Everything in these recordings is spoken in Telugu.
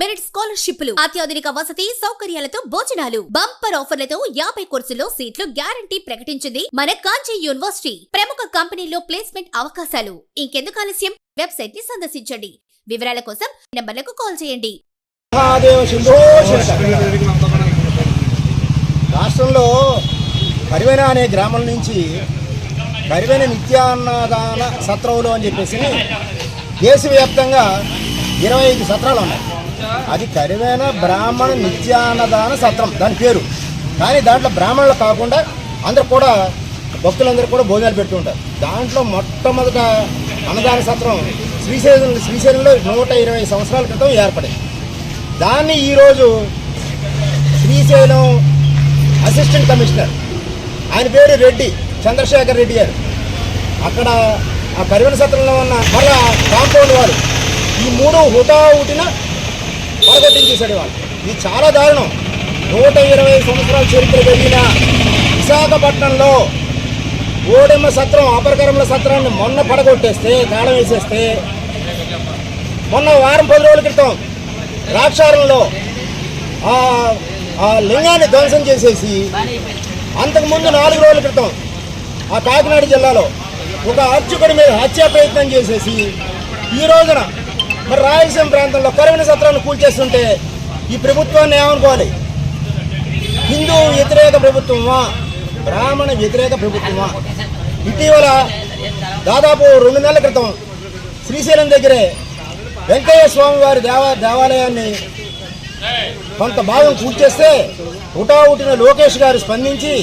మెరిట్ స్కాలర్షిప్లు అత్యాధునిక వసతి సౌకర్యాలతో భోజనాలు బంపర్ ఆఫర్లతో యాభై కోర్సుల్లో సీట్లు గ్యారంటీ ప్రకటించింది మన కాంచీ యూనివర్సిటీ. ప్రముఖ కంపెనీలో ప్లేస్మెంట్ అవకాశాలు. ఇంకెందుకు ఆలస్యం? వెబ్సైట్ని సందర్శించండి. వివరాల కోసం నెంబర్లకు కాల్ చేయండి. రాష్ట్రంలో కరివెన అనే గ్రామం నుంచి కరివెన నిత్యాన్నదాన సత్రవులు అని చెప్పేసి దేశవ్యాప్తంగా ఇరవై ఐదు సత్రాలు ఉన్నాయి. అది కరివేన బ్రాహ్మణ నిత్యాన్నదాన సత్రం. దాని పేరు. కానీ దాంట్లో బ్రాహ్మణులు కాకుండా అందరు కూడా భక్తులందరూ కూడా భోజనాలు పెడుతుంటారు దాంట్లో మొట్టమొదట అన్నదాన సత్రం శ్రీశైలం శ్రీశైలంలో నూట ఇరవై సంవత్సరాల క్రితం ఏర్పడింది. దాన్ని ఈరోజు శ్రీశైలం అసిస్టెంట్ కమిషనర్ ఆయన పేరు రెడ్డి చంద్రశేఖర్ రెడ్డి గారు. అక్కడ ఆ కరివెన సత్రంలో ఉన్న మళ్ళా కాంపౌండ్ వారు ఈ మూడు హుటాహుటిన పడగొట్టించేశాడు వాళ్ళు ఇది చాలా దారుణం. నూట ఇరవై సంవత్సరాల చరిత్ర జరిగిన విశాఖపట్నంలో ఓడెమ్మ సత్రం అపరకరముల సత్రాన్ని మొన్న పడగొట్టేస్తే తాళం వేసేస్తే మొన్న వారం పది రోజుల క్రితం ద్రాక్షారంలో ఆ లింగాన్ని ధ్వంసం చేసేసి అంతకుముందు నాలుగు రోజుల క్రితం ఆ కాకినాడ జిల్లాలో ఒక అర్చకుడి మీద హత్యా ప్రయత్నం చేసేసి ఈ రోజున మరి రాయలసీమ ప్రాంతంలో కరువుని సత్రాన్ని కూల్చేస్తుంటే ఈ ప్రభుత్వాన్ని ఏమనుకోవాలి? హిందూ వ్యతిరేక ప్రభుత్వమా? బ్రాహ్మణ వ్యతిరేక ప్రభుత్వమా? ఇటీవల దాదాపు రెండు నెలల క్రితం శ్రీశైలం దగ్గరే వెంకయ్య స్వామి వారి దేవా దేవాలయాన్ని కొంత భాగం కూల్చేస్తే హుటాహుటిన లోకేష్ గారు స్పందించి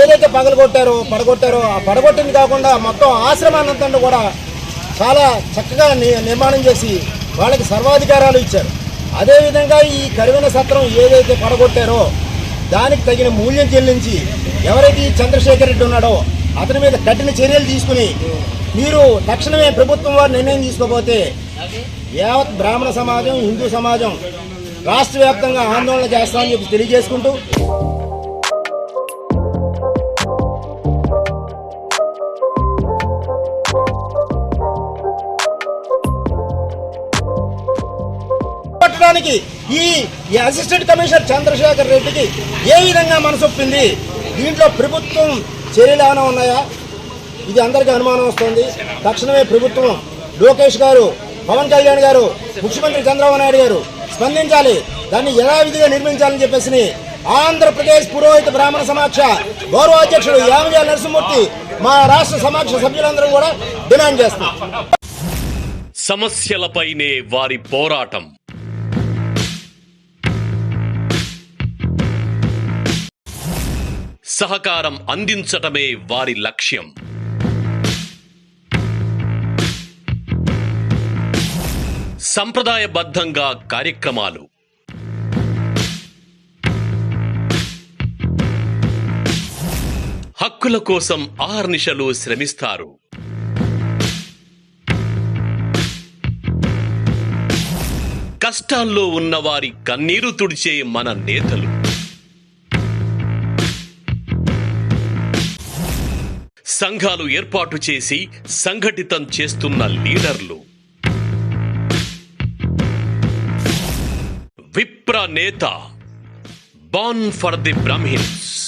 ఏదైతే పగలగొట్టారో పడగొట్టారో ఆ పడగొట్టింది కాకుండా మొత్తం ఆశ్రమాన్నంతా కూడా చాలా చక్కగా ని- నిర్మాణం చేసి వాళ్ళకి సర్వాధికారాలు ఇచ్చారు. అదేవిధంగా ఈ కరువిన సత్రం ఏదైతే పడగొట్టారో దానికి తగిన మూల్యం చెల్లించి ఎవరైతే ఈ చంద్రశేఖర్ రెడ్డి ఉన్నాడో అతని మీద కఠిన చర్యలు తీసుకుని మీరు తక్షణమే ప్రభుత్వం వారు నిర్ణయం తీసుకోకపోతే యావత్ బ్రాహ్మణ సమాజం హిందూ సమాజం రాష్ట్ర వ్యాప్తంగా ఆందోళన చేస్తామని చెప్పి తెలియజేసుకుంటూ పట్టడానికి ఈ అసిస్టెంట్ కమిషనర్ చంద్రశేఖర్ రెడ్డికి ఏ విధంగా మనసొప్పింది దీంట్లో ప్రభుత్వం చర్యలు ఏమైనా ఉన్నాయా? ఇది అందరికీ అనుమానం వస్తుంది. తక్షణమే ప్రభుత్వం లోకేష్ గారు పవన్ కళ్యాణ్ గారు ముఖ్యమంత్రి చంద్రబాబు నాయుడు గారు స్పందించాలి. దాన్ని యథావిధిగా నిర్మించాలని చెప్పేసి ఆంధ్రప్రదేశ్ పురోహిత బ్రాహ్మణ సమాక్ష గౌరవ అధ్యక్షుడు యామజా నరసింహమూర్తి మా రాష్ట్ర సమాక్ష సభ్యులందరూ కూడా డిమాండ్ చేస్తారు సమస్యలపైనే వారి పోరాటం. సహకారం అందించటమే వారి లక్ష్యం. సంప్రదాయబద్ధంగా కార్యక్రమాలు. హక్కుల కోసం ఆహర్నిశలు శ్రమిస్తారు. కష్టాల్లో ఉన్నవారి కన్నీరు తుడిచే మన నేతలు. సంఘాలు ఏర్పాటు చేసి సంఘటితం చేస్తున్న లీడర్లు. విప్ర నేత. Ban for the Brahmins.